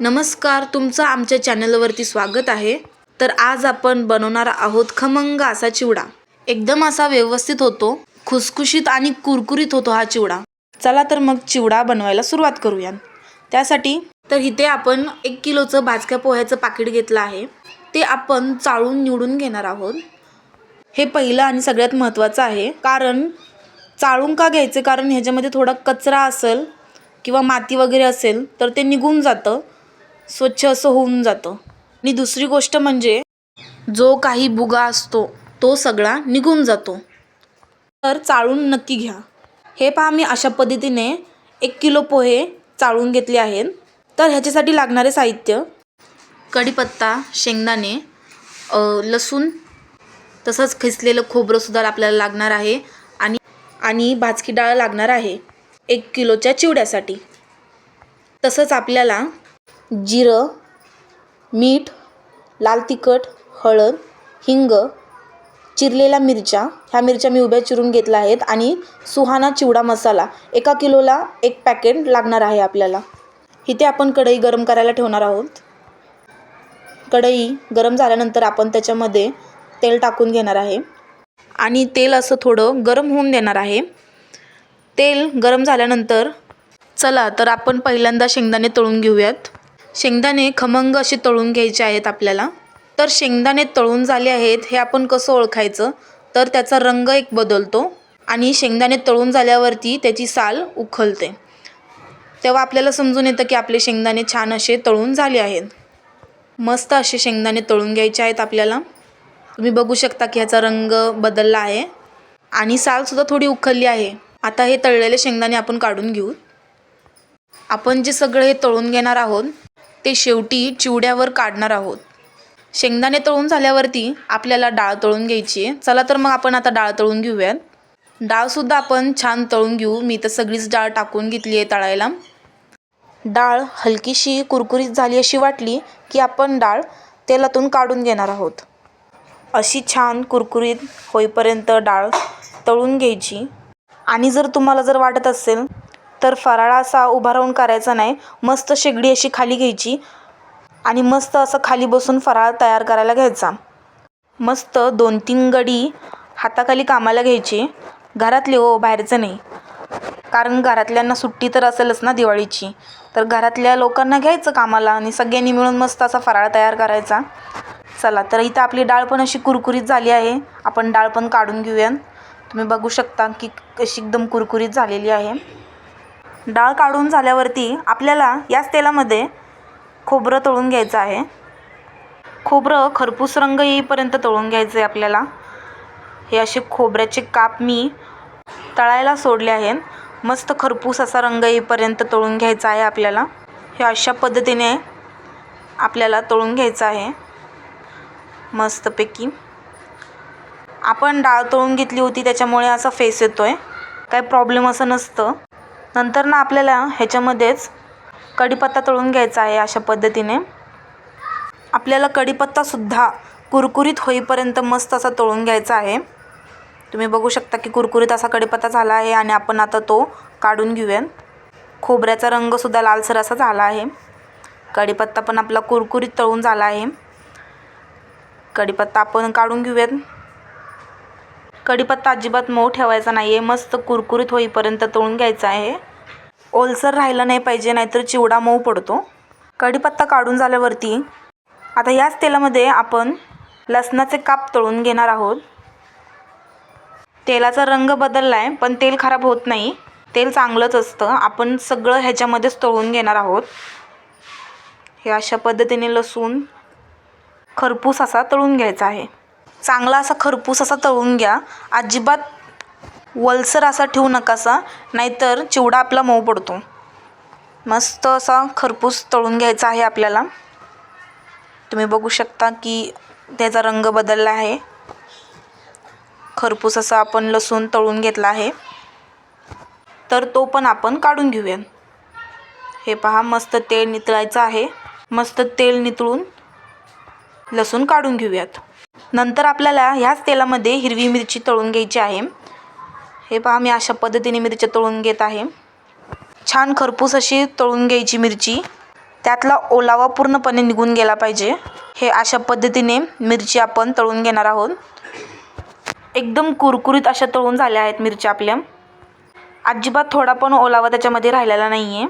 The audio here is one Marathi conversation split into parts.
नमस्कार तुमचं आमच्या चॅनलवरती स्वागत आहे. तर आज आपण बनवणार आहोत खमंग असा चिवडा. एकदम असा व्यवस्थित होतो खुसखुशीत आणि कुरकुरीत होतो हा चिवडा. चला तर मग चिवडा बनवायला सुरुवात करूया त्यासाठी तर इथे आपण एक किलोचं भाजक्या पोह्याचं पाकिट घेतलं आहे. ते आपण चाळून निवडून घेणार आहोत. हे पहिलं आणि सगळ्यात महत्त्वाचं आहे कारण चाळून का घ्यायचे? कारण ह्याच्यामध्ये थोडा कचरा असेल किंवा माती वगैरे असेल तर ते निघून जातं. स्वच्छ असं होऊन जातं. आणि दुसरी गोष्ट म्हणजे जो काही बुगा असतो तो सगळा निघून जातो. तर चाळून नक्की घ्या. हे पहा मी अशा पद्धतीने एक किलो पोहे चाळून घेतले आहेत. तर ह्याच्यासाठी लागणारे साहित्य कढीपत्ता शेंगदाणे लसूण तसंच खिसलेलं खोबरंसुद्धा आपल्याला लागणार आहे. आणि आणि भाजकी डाळ लागणार आहे. एक किलोच्या चिवड्यासाठी. तसंच आपल्याला जिरं मीठ लाल तिखट हळद हिंग चिरलेल्या मिरच्या. ह्या मिरच्या मी उभ्या चिरून घेतल्या आहेत आणि सुहाना चिवडा मसाला. एका किलोला एक पॅकेट लागणार आहे आपल्याला. इथे आपण कढई गरम करायला ठेवणार आहोत. कढई गरम झाल्यानंतर आपण त्याच्यामध्ये तेल टाकून घेणार आहे. आणि तेल असं थोडं गरम होऊन देणार आहे. तेल गरम झाल्यानंतर चला तर आपण पहिल्यांदा शेंगदाणे तळून घेऊयात. शेंगदाणे खमंग असे तळून घ्यायचे आहेत आपल्याला. तर शेंगदाणे तळून झाले आहेत हे आपण कसं ओळखायचं? तर त्याचा रंग एक बदलतो आणि शेंगदाणे तळून झाल्यावरती त्याची साल उखलते. तेव्हा आपल्याला समजून येतं की आपले शेंगदाणे छान असे तळून झाले आहेत. मस्त असे शेंगदाणे तळून घ्यायचे आहेत आपल्याला. तुम्ही बघू शकता की ह्याचा रंग बदलला आहे आणि सालसुद्धा थोडी उखलली आहे. आता हे तळलेले शेंगदाणे आपण काढून घेऊ. आपण जे सगळं हे तळून घेणार आहोत ते शेवटी चिवड्यावर काढणार आहोत. शेंगदाणे तळून झाल्यावरती आपल्याला डाळ तळून घ्यायची आहे. चला तर मग आपण आता डाळ तळून घेऊयात. डाळसुद्धा आपण छान तळून घेऊ. मी तर सगळीच डाळ टाकून घेतली आहे तळायला. डाळ हलकीशी कुरकुरीत झाली अशी वाटली की आपण डाळ तेलातून काढून घेणार आहोत. अशी छान कुरकुरीत होईपर्यंत डाळ तळून घ्यायची. आणि जर तुम्हाला जर वाटत असेल तर फराळा असा उभा राहून करायचा नाही. मस्त शेगडी अशी खाली घ्यायची आणि मस्त असं खाली बसून फराळ तयार करायला घ्यायचा. मस्त दोन तीन गडी हाताखाली कामाला घ्यायची. घरातले हो बाहेरचं नाही. कारण घरातल्यांना सुट्टी तर असेलच ना दिवाळीची. तर घरातल्या लोकांना घ्यायचं कामाला आणि सगळ्यांनी मिळून मस्त असा फराळ तयार करायचा. चला तर इथं आपली डाळ पण अशी कुरकुरीत झाली आहे. आपण डाळ पण काढून घेऊया तुम्ही बघू शकता की कशी एकदम कुरकुरीत झालेली आहे. डाळ काढून झाल्यावरती आपल्याला याच तेलामध्ये खोबरं तळून घ्यायचं आहे. खोबरं खरपूस रंग येईपर्यंत तळून घ्यायचं आहे आपल्याला. हे असे खोबऱ्याचे काप मी तळायला सोडले आहेत. मस्त खरपूस असा रंग येईपर्यंत तळून घ्यायचा आहे आपल्याला. हे अशा पद्धतीने आपल्याला तळून घ्यायचं आहे. मस्तपैकी. आपण डाळ तळून घेतली होती त्याच्यामुळे असा फेस येतो आहे काही प्रॉब्लेम असं नसतं. नंतर ना आपल्याला ह्याच्यामध्येच कढीपत्ता तळून घ्यायचा आहे अशा पद्धतीने. आपल्याला कढीपत्तासुद्धा कुरकुरीत होईपर्यंत मस्त असा तळून घ्यायचा आहे. तुम्ही बघू शकता की कुरकुरीत असा कढीपत्ता झाला आहे आणि आपण आता तो काढून घेऊया खोबऱ्याचा रंगसुद्धा लालसर असा झाला आहे. कढीपत्ता पण आपला कुरकुरीत तळून झाला आहे. कढीपत्ता आपण काढून घेऊयात. कढीपत्ता अजिबात मऊ ठेवायचा नाही आहे मस्त कुरकुरीत होईपर्यंत तळून घ्यायचा आहे. ओलसर राहिला नाही पाहिजे नाहीतर चिवडा मऊ पडतो. कढीपत्ता काढून झाल्यावरती आता याच तेलामध्ये आपण लसणाचे काप तळून घेणार आहोत. तेलाचा रंग बदलला आहे पण तेल खराब होत नाही. तेल चांगलंच असतं. आपण सगळं ह्याच्यामध्येच तळून घेणार आहोत. हे अशा पद्धतीने लसूण खरपूस असा तळून घ्यायचा आहे. चांगला असा खरपूस असा तळून घ्या. अजिबात वलसर असा ठेवू नकासा नाहीतर चिवडा आपला मऊ पडतो. मस्त असा खरपूस तळून घ्यायचा आहे आपल्याला. तुम्ही बघू शकता की त्याचा रंग बदलला आहे. खरपूस असा आपण लसूण तळून घेतला आहे. तर तो पण आपण काढून घेऊया. हे पहा मस्त तेल नितळायचं आहे. मस्त तेल नितळून लसूण काढून घेऊयात. नंतर आपल्याला ह्याच तेलामध्ये हिरवी मिरची तळून घ्यायची आहे. हे पहा मी अशा पद्धतीने मिरच्या तळून घेत आहे. छान खरपूस अशी तळून घ्यायची मिरची. त्यातला ओलावा पूर्णपणे निघून गेला पाहिजे. हे अशा पद्धतीने मिरची आपण तळून घेणार आहोत. एकदम कुरकुरीत अशा तळून झाल्या आहेत मिरच्या आपल्या. अजिबात थोडा पण ओलावा त्याच्यामध्ये राहिलेला नाही आहे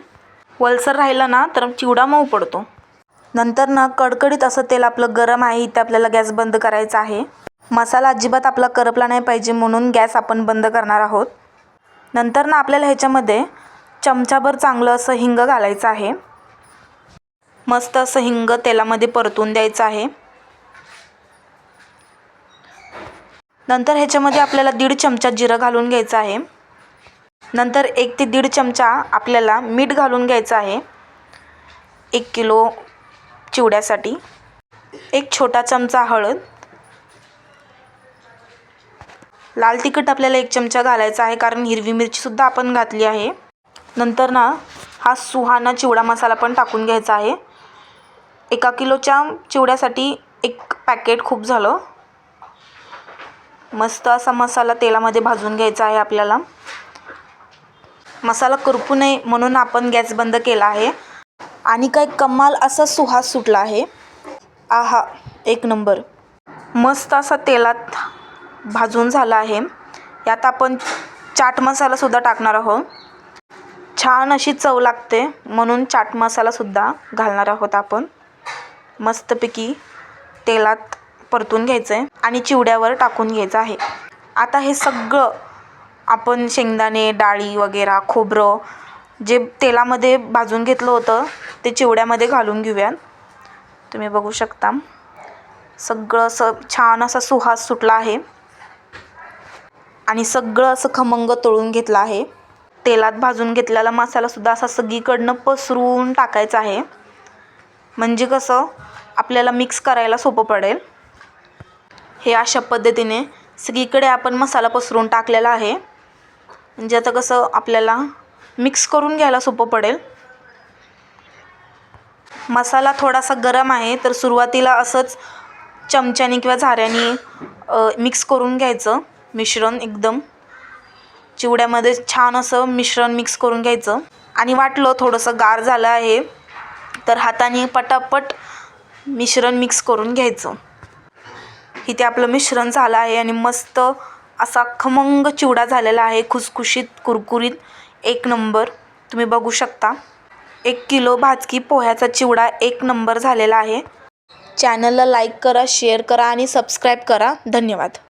वलसर राहिला ना तर चिवडा मऊ पडतो. नंतर ना कडकडीत असं तेल आपलं गरम आहे इथे आपल्याला गॅस बंद करायचा आहे. मसाला अजिबात आपला करपला नाही पाहिजे म्हणून गॅस आपण बंद करणार आहोत. नंतर ना आपल्याला ह्याच्यामध्ये चमचाभर चांगलं असं हिंग घालायचं आहे. मस्त असं हिंग तेलामध्ये परतून द्यायचं आहे. नंतर ह्याच्यामध्ये आपल्याला दीड चमचा जिरं घालून घ्यायचं आहे. नंतर एक ते दीड चमचा आपल्याला मीठ घालून घ्यायचं आहे. एक किलो चिवड्यासाठी एक छोटा चमचा हळद. लाल तिखट आपल्याला एक चमचा घालायचा आहे कारण हिरवी मिरचीसुद्धा आपण घातली आहे. नंतर ना हा सुहाना चिवडा मसाला पण टाकून घ्यायचा आहे. एका किलोच्या चिवड्यासाठी एक पॅकेट खूप झालं. मस्त असा मसाला तेलामध्ये भाजून घ्यायचा आहे आपल्याला. मसाला करपू नये म्हणून आपण गॅस बंद केला आहे. आणि काय कमाल असा सुहास सुटला आहे. आहा एक नंबर. मस्त असा तेलात भाजून झाला आहे. यात आपण चाट मसालासुद्धा टाकणार आहोत. छान अशी चव लागते म्हणून चाट मसालासुद्धा घालणार आहोत आपण. मस्तपैकी तेलात परतून घ्यायचं आहे आणि चिवड्यावर टाकून घ्यायचं आहे. आता हे सगळं आपण शेंगदाणे डाळी वगैरे खोबरं जे तेलामध्ये भाजून घेतलं होतं ते चिवड्यामध्ये घालून घेऊयात. तुम्ही बघू शकता. सगळं असं छान असा सुहास सुटला आहे. आणि सगळं असं खमंग तळून घेतलं आहे. तेलात भाजून घेतलेला मसालासुद्धा असा सगळीकडनं पसरून टाकायचा आहे. म्हणजे कसं आपल्याला मिक्स करायला सोपं पडेल. हे अशा पद्धतीने सगळीकडे आपण मसाला पसरून टाकलेला आहे. म्हणजे आता कसं आपल्याला मिक्स करून घ्यायला सोपं पडेल. मसाला थोडासा गरम आहे तर सुरुवातीला असंच चमच्याने किंवा झाऱ्याने मिक्स करून घ्यायचं मिश्रण एकदम. चिवड्यामध्ये छान असं मिश्रण मिक्स करून घ्यायचं. आणि वाटलं थोडंसं गार झालं आहे तर हाताने पटापट मिश्रण मिक्स करून घ्यायचं. इथे आपलं मिश्रण झालं आहे आणि मस्त असा खमंग चिवडा झालेला आहे खुसखुशीत कुरकुरीत. एक नंबर. तुम्ही बघू शकता. एक किलो भाजकी पोह्याचा चिवडा एक नंबर झालेला आहे. चॅनलला लाईक करा शेअर करा आणि सबस्क्राईब करा. धन्यवाद.